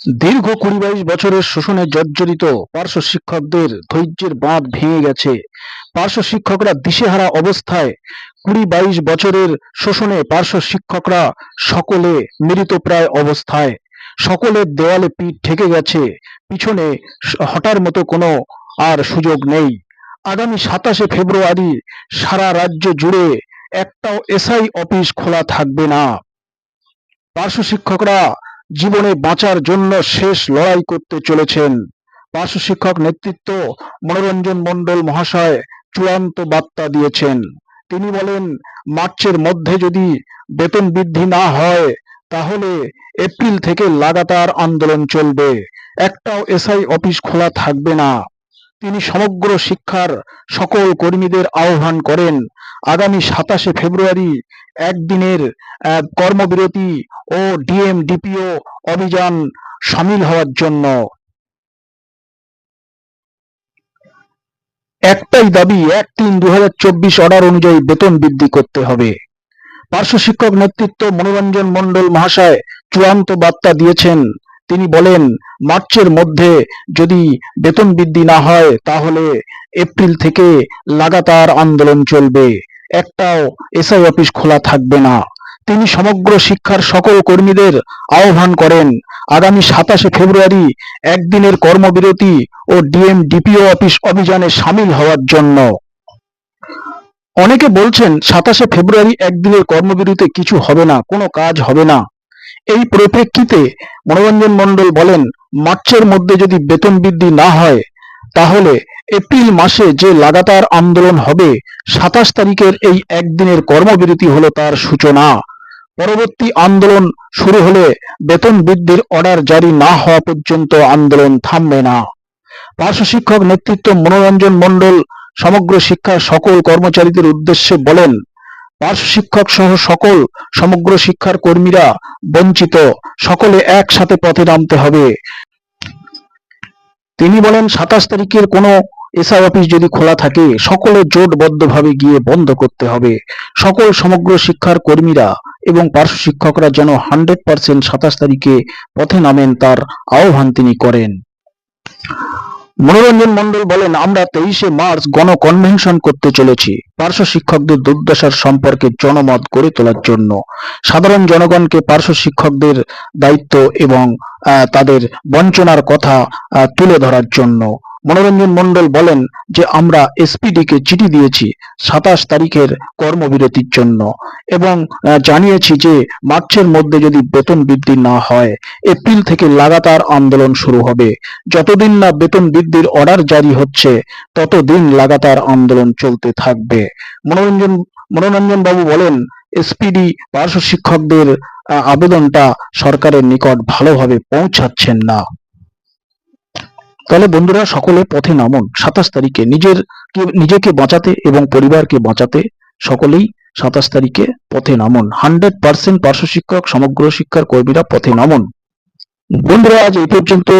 দীর্ঘ কুড়ি বাইশ বছরের শোষণে জর্জরিত পার্শ্ব শিক্ষকদের ধৈর্যের বাঁধ ভেঙে গেছে। পার্শ্ব শিক্ষকরা দিশেহারা অবস্থায় কুড়ি বাইশ বছরের শোষণে পার্শ্ব শিক্ষকরা সকলে মৃতপ্রায় অবস্থায়। সকলের দেওয়ালে পিঠ ঠেকে গেছে। পিছনে হটার মতো কোনো আর সুযোগ নেই। আগামী সাতাশে ফেব্রুয়ারি সারা রাজ্য জুড়ে একটাও এসআই অফিস খোলা থাকবে না। পার্শ্ব শিক্ষকরা জীবনে বাঁচার জন্য শেষ লড়াই করতে চলেছেন। পার্শ্ব শিক্ষক নেতৃত্ব মনোরঞ্জন মণ্ডল মহাশয় চূড়ান্ত বার্তা দিয়েছেন। তিনি বলেন, মার্চের মধ্যে যদি বেতন বৃদ্ধি না হয়, তাহলে এপ্রিল থেকে লাগাতার আন্দোলন চলবে। একটাও এসআই অফিস খোলা থাকবে না। তিনি সমগ্র শিক্ষার সকল কর্মীদের আহ্বান করেন আগামী সাতাশে ফেব্রুয়ারি একদিনের কর্মবিরতি ও ডিএম ডিপিও অভিযান সামিল হওয়ার জন্য। একটাই দাবি, এক তিন দু অর্ডার অনুযায়ী বেতন বৃদ্ধি করতে হবে। পার্শ্ব শিক্ষক নেতৃত্ব মনোরঞ্জন মণ্ডল মহাশয় চূড়ান্ত বার্তা দিয়েছেন। তিনি বলেন, মার্চের মধ্যে যদি বেতন বৃদ্ধি না হয়, তাহলে এপ্রিল থেকে লাগাতার আন্দোলন চলবে। একটাও এসআই অফিস খোলা থাকবে না। তিনি সমগ্র শিক্ষার সকল কর্মীদের আহ্বান করেন, আগামী সাতাশে ফেব্রুয়ারি একদিনের কর্মবিরতি ও ডিএম ডিপিও অফিস অভিযানে সামিল হওয়ার জন্য। অনেকে বলছেন, সাতাশে ফেব্রুয়ারি একদিনের কর্মবিরতিতে কিছু হবে না, কোনো কাজ হবে না। এই পরিপ্রেক্ষিতে মনোরঞ্জন মণ্ডল বলেন, মার্চের মধ্যে যদি বেতন বৃদ্ধি না হয় তাহলে এপ্রিল মাসে যে লাগাতার আন্দোলন হবে, সাতাশ তারিখের এই একদিনের কর্মবিরতি হলো তার সূচনা। পরবর্তী আন্দোলন শুরু হলে বেতন বৃদ্ধির অর্ডার জারি না হওয়া পর্যন্ত আন্দোলন থামবে না। পার্শ্ব শিক্ষক নেতৃত্ব মনোরঞ্জন মণ্ডল সমগ্র শিক্ষার সকল কর্মচারীদের উদ্দেশ্যে বলেন, পার্শ্ব শিক্ষক সহ সকল সমগ্র শিক্ষার কর্মীরা বঞ্চিত, সকলে একসাথে পথে নামতে হবে। তিনি বলেন, সাতাশ তারিখের কোনো এসআই অফিস যদি খোলা থাকে, সকলে জোটবদ্ধভাবে গিয়ে বন্ধ করতে হবে। সকল সমগ্র শিক্ষার কর্মীরা এবং পার্শ্ব শিক্ষকরা যেন হান্ড্রেড পার্সেন্ট সাতাশ তারিখে পথে নামেন, তার আহ্বান তিনি করেন। মনোরঞ্জন মন্ডল বলেন, আমরা তেইশে মার্চ গণকনভেনশন করতে চলেছি। পার্শ্ব শিক্ষকদের দুর্দশার সম্পর্কে জনমত গড়ে তোলার জন্য। সাধারণ জনগণকে পার্শ্ব শিক্ষকদের দায়িত্ব এবং তাদের বঞ্চনার কথা তুলে ধরার জন্য। মনোরঞ্জন মণ্ডল বলেন যে আমরা এসপিডি কে চিঠি দিয়েছি সাতাশ তারিখের কর্মবিরতির জন্য এবং জানিয়েছি যে মার্চের মধ্যে যদি বেতন বৃদ্ধি না হয়, এপ্রিল থেকে লাগাতার আন্দোলন শুরু হবে। যতদিন না বেতন বৃদ্ধির অর্ডার জারি হচ্ছে, ততদিন লাগাতার আন্দোলন চলতে থাকবে। মনোরঞ্জন মনোরঞ্জন বাবু বলেন এসপিডি পার্শ্ব শিক্ষকদের আবেদনটা সরকারের নিকট ভালোভাবে পৌঁছাচ্ছেন না। তাহলে বন্ধুরা সকলে পথে নামুন। সাতাশ তারিখে নিজের নিজেকে বাঁচাতে এবং পরিবারকে বাঁচাতে সকলেই সাতাশ তারিখে পথে নামুন। হান্ড্রেড পার্সেন্ট পার্শ্ব শিক্ষক, সমগ্র শিক্ষার কর্মীরা পথে নামুন। বন্ধুরা, আজ এই পর্যন্ত।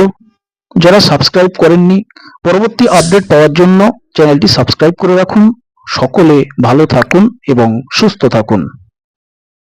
যারা সাবস্ক্রাইব করেননি, পরবর্তী আপডেট পাওয়ার জন্য চ্যানেলটি সাবস্ক্রাইব করে রাখুন। সকলে ভালো থাকুন এবং সুস্থ থাকুন।